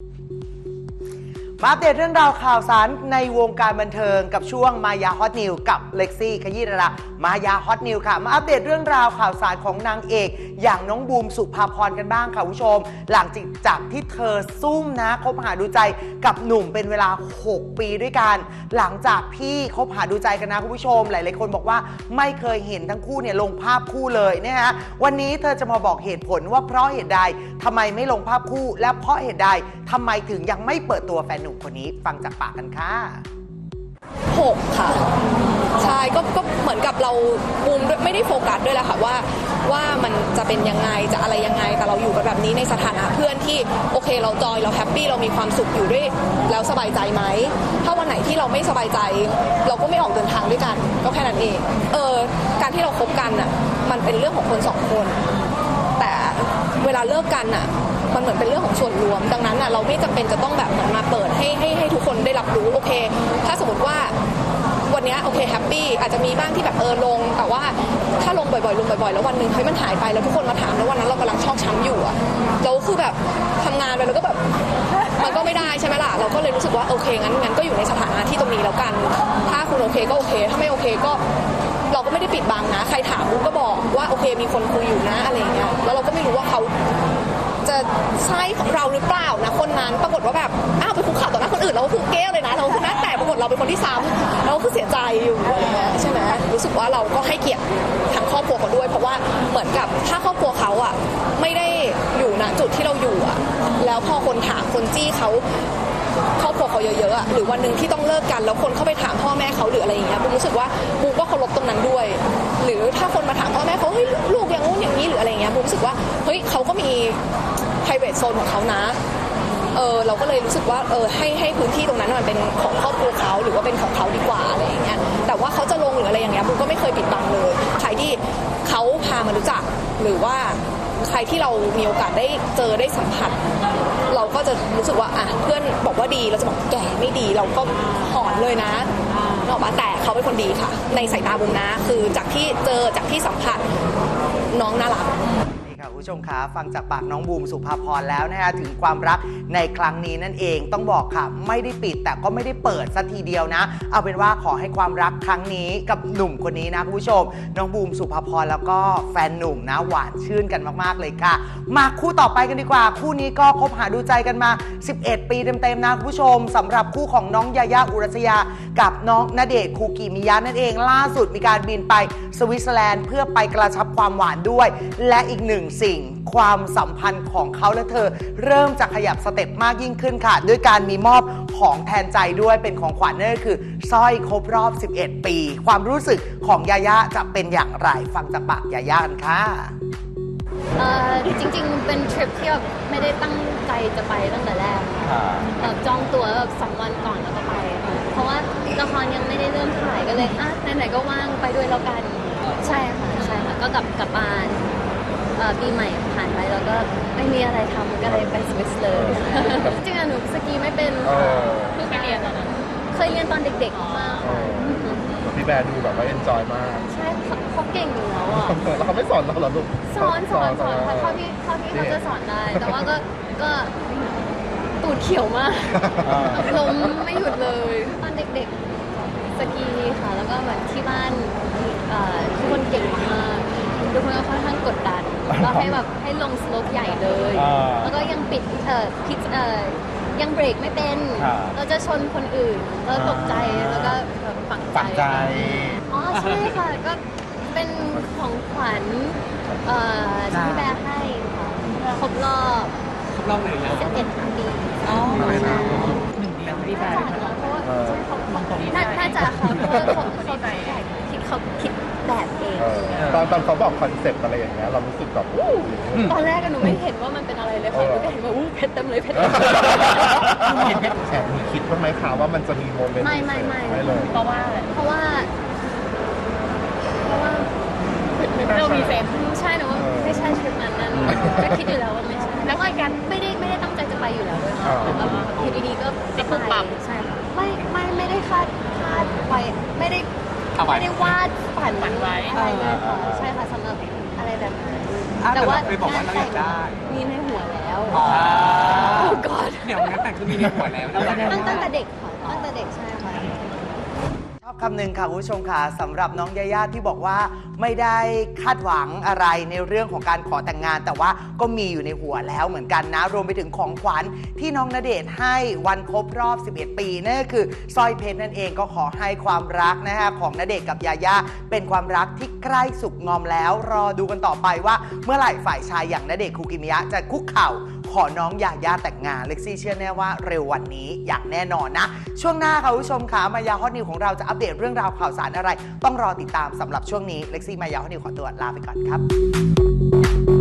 you มาอัปเดตเรื่องราวข่าวสารในวงการบันเทิงกับช่วงมายาฮอตนิวกับเล็กซี่ขยี้ดารามายาฮอตนิวค่ะ มาอัปเดตเรื่องราวข่าวสารของนางเอก อย่างน้องบูมสุภาพรกันบ้างค่ะคุณผู้ชม หลังจากที่เธอซุ่มนะคบหาดูใจกับหนุ่มเป็นเวลา 6 ปีด้วยกัน หลังจากที่คบหาดูใจกันนะคุณผู้ชม หลายๆคนบอกว่าไม่เคยเห็นทั้งคู่เนี่ยลงภาพคู่เลยนะฮะวันนี้เธอจะมาบอกเหตุผลว่าเพราะเหตุใดทำไมไม่ลงภาพคู่ และเพราะเหตุใดทำไมถึงยังไม่เปิดตัวแฟนนุ่มคนนี้ฟังจากปากกันค่ะหกค่ะ ใช่ก็ก็เหมือนกับเราบูมด้วยไม่ได้โฟกัสด้วยแหละค่ะว่าว่ามันจะเป็นยังไงจะอะไรยังไง แต่เราอยู่กันแบบนี้ในสถานะเพื่อนที่โอเคเราจอยเราแฮปปี้เรามีความสุขอยู่ด้วย แล้วสบายใจไหมถ้าวันไหนที่เราไม่สบายใจ เราก็ไม่ออกเดินทางด้วยกัน ก็แค่นั้นเองเออการที่เราคบกันอะมันเป็นเรื่องของคนสองคน แต่เวลาเลิกกันอะ มันเหมือนเป็นเรื่องของส่วนรวม ดังนั้นอะเราไม่จำเป็นจะต้องแบบเหมือนมาเปิดให้ให้ให้ทุกคนได้รับรู้โอเค ถ้าสมมติว่าวันนี้โอเคแฮปปี้อาจจะมีบ้างที่แบบเออลง แต่ว่าถ้าลงบ่อยๆลงบ่อยๆ แล้ววันหนึ่งเฮ้ยมันหายไปแล้วทุกคนมาถามแล้ววันนั้นเรากำลังชอกช้ำอยู่อะเราคือแบบทำงานไปแล้วก็แบบมันก็ไม่ได้ใช่ไหมล่ะเราก็เลยรู้สึกว่าโอเคงั้นงั้นก็อยู่ในสถานะที่ตรงนี้แล้วกัน ถ้าคุณโอเคก็โอเค ถ้าไม่โอเคก็ เราก็ไม่ได้ปิดบังนะ ใครถามบุ๊กก็บอกว่าโอเค มีคนคุยอยู่นะอะไรอย่างเงี้ยแล้วเราก็ไม่รู้ว่าเขาจะ ใช่ของเราหรือเปล่านะคนนั้นปรากฏว่าแบบอ้าวไปคุกเข่าต่อหน้าคนอื่นเราก็คือเก้เลยนะเราคือหน้าแตกปรากฏเราเป็นคนที่ซ้ำเราก็คือเสียใจอยู่อะไรเงี้ยใช่ไหมรู้สึกว่าเราก็ให้เกียรติทางครอบครัวเขาด้วย เพราะว่าเหมือนกับถ้าครอบครัวเขาอะไม่ได้อยู่ณจุดที่เราอยู่อะแล้วพอคนถามคนจี้เขาครอบครัวเขาเยอะๆอะหรือวันหนึ่งที่ต้องเลิกกัน แล้วคนเข้าไปถามพ่อแม่เขาหรืออะไรอย่างเงี้ยบูมรู้สึกว่าบูมก็เคารพตรงนั้นด้วย หรือถ้าคนมาถามพ่อแม่เขาเฮ้ยลูกอย่างงู้นอย่างนี้หรืออะไรเงี้ยบูมรู้สึกว่าเฮ้ยเขาก็มี private zone ของเขานะเออเราก็เลยรู้สึกว่าเออให้ให้พื้นที่ตรงนั้นมันเป็นของครอบครัวเขาหรือว่าเป็นของเขาดีกว่าอะไรอย่างเงี้ยแต่ว่าเขาจะลงหรืออะไรอย่างเงี้ยบูมก็ไม่เคยปิดบังเลย ใครที่เขาพามารู้จักหรือว่าใครที่เรามีโอกาสได้เจอได้สัมผัส เราก็จะรู้สึกว่าอะเพื่อนบอกว่าดีเราจะบอกแก่ไม่ดี เราก็หอนเลยนะนอกมาแต่เขาเป็นคนดีค่ะ ในสายตาบุมนะ คือจากที่เจอจากที่สัมผัสน้องน่ารัก ค่ะคุณผู้ชมคะฟังจากปากน้องบูมสุภาพรแล้วนะฮะถึงความรักในครั้งนี้นั่นเองต้องบอกค่ะ ไม่ได้ปิดแต่ก็ไม่ได้เปิดสัทีเดียวนะ เอาเป็นว่าขอให้ความรักครั้งนี้กับหนุ่มคนนี้นะคุณผู้ชม น้องบูมสุภาพรแล้วก็แฟนหนุ่มนะหวานชื่นกันมากๆเลยค่ะ มาคู่ต่อไปกันดีกว่า คู่นี้ก็คบหาดูใจกันมา 11 ปีเต็มๆนะคุณผู้ชมสำหรับคู่ของน้องยายาอุรัสยา กับน้องณเดชน์คูกิมิยะนั่นเอง ล่าสุดมีการบินไปสวิตเซอร์แลนด์เพื่อไปกระชับความหวานด้วย และอีกหนึ่งสิ่ง ความสัมพันธ์ของเขาและเธอ เริ่มจะขยับสเต็ปมากยิ่งขึ้นค่ะ ด้วยการมีมอบของแทนใจด้วยเป็นของขวัญนั่นก็คือสร้อยครบรอบ 11 ปี ความรู้สึกของยายาจะเป็นอย่างไรฟังจากปากยายากันค่ะเอ่อจริงๆ เป็นทริปที่แบบไม่ได้ตั้งใจจะไปตั้งแต่แรกค่ะแบบจองตั๋วแบบสองวันก่อนแล้วก็ไปค่ะเพราะว่าละครยังไม่ได้เริ่มถ่ายก็เลยอะไหนๆก็ว่างไปด้วยแล้วกัน ใช่ค่ะ ใช่ค่ะ ก็กลับกลับบ้าน เอ่อปีใหม่ผ่านไปแล้วก็ไม่มีอะไรทำก็เลยไปสวิสเลยจริงๆอะหนูสกีไม่เป็นค่ะเพิ่งไปเรียนตอนนั้นเคยเรียนตอนเด็กๆมากค่ะพี่แบร์ดูแบบว่าเอนจอยมากใช่เขาเขาเก่งอยู่แล้วอะ แล้วเขาไม่สอนเราเหรอลูกสอนสอนสอนค่ะเท่าที่เท่าที่เขาจะสอนได้ แต่ว่าก็ก็ตูดเขียวมากล้มไม่หยุดเลย ตอนเด็กๆสกีค่ะ แล้วก็เหมือนที่บ้านเอ่อทุกคนเก่งมากทุกคนก็ค่อนข้างกดดัน ก็ให้แบบให้ลงสโลปใหญ่เลย อ่าแล้วก็ยังปิดเอ่อพิดเอ่อยังเบรกไม่เป็น ครับ เราจะชนคนอื่นเราตกใจแล้วก็แบบฝังใจ ฝังใจ อ๋อใช่ค่ะ ก็เป็นของขวัญเอ่อที่พี่แบร์ให้ค่ะครบรอบรอบไหนแล้ว11ปีอ๋ออะไรนะหนึ่งแล้วพี่แบน่าร์จะเพราะว่าเออใช่เขาน่าน่าจะค่ะเพราะว่าเขาเขาคิดเขาคิดแบบเอง เออ ตอนตอนเขาบอกคอนเซ็ปต์อะไรอย่างเงี้ยเรารู้สึกแบบอู้ตอนแรกอะหนูไม่เห็นว่ามันเป็นอะไรเลยค่ะหนูก็เห็นว่าอู้เพชรเต็มเลยเพชรเต็มแอบมีคิดบ้างไหมคะว่ามันจะมีโมเมนต์ไม่ไม่ไม่ไม่เลยเพราะว่าเพราะว่าเพราะว่าเรามีเซนใช่หนูว่าไม่ใช่ทริปนั้นนั่นก็คิดอยู่แล้วว่าไม่ใช่แล้วก็กันไม่ได้ไม่ได้ตั้งใจจะไปอยู่แล้วด้วยค่ะแล้วอยู่ดีๆก็ติดปุ๊บปั๊บใช่ค่ะไม่ไม่ไม่ได้คาดคาดไว้ไม่ได้ เอา ไว้ไม่ได้วาดฝันฝันไว้อะไรเลยค่ะใช่ค่ะสำหรับอะไรแบบนั้นอะแต่ว่าแต่เราเคยบอกว่าเราอยากได้ มีในหัวแล้วโอ้กอดเดี๋ยวงานแต่งคือมีในหัวแล้วแล้วตั้งตั้งแต่เด็กค่ะตั้งแต่เด็กใช่ค่ะช อบคำหนึ่งค่ะคุณผู้ชมค่ะสำหรับน้องยาย่าที่บอกว่าไม่ได้คาดหวังอะไรในเรื่องของการขอแต่งงาน แต่ว่าก็มีอยู่ในหัวแล้วเหมือนกันนะ รวมไปถึงของขวัญที่น้องณเดชน์ให้วันครบรอบ 11 ปีนั่นก็คือสร้อยเพชรนั่นเองก็ขอให้ความรักนะฮะของณเดชน์กับยาย่าเป็นความรักที่ใกล้สุกงอมแล้ว รอดูกันต่อไปว่าเมื่อไหร่ฝ่ายชายอย่างณเดชน์คุกิมิยะจะคุกเข่า ขอน้องยาย่าแต่งงานเล็กซี่เชื่อแน่ว่าเร็ววันนี้อย่างแน่นอนนะ ช่วงหน้าค่ะคุณผู้ชมค่ะมายาฮอตนิวของเราจะอัปเดตเรื่องราวข่าวสารอะไร ต้องรอติดตามสำหรับช่วงนี้เล็กซี่มายาฮอตนิวขอตัวลาไปก่อนครับ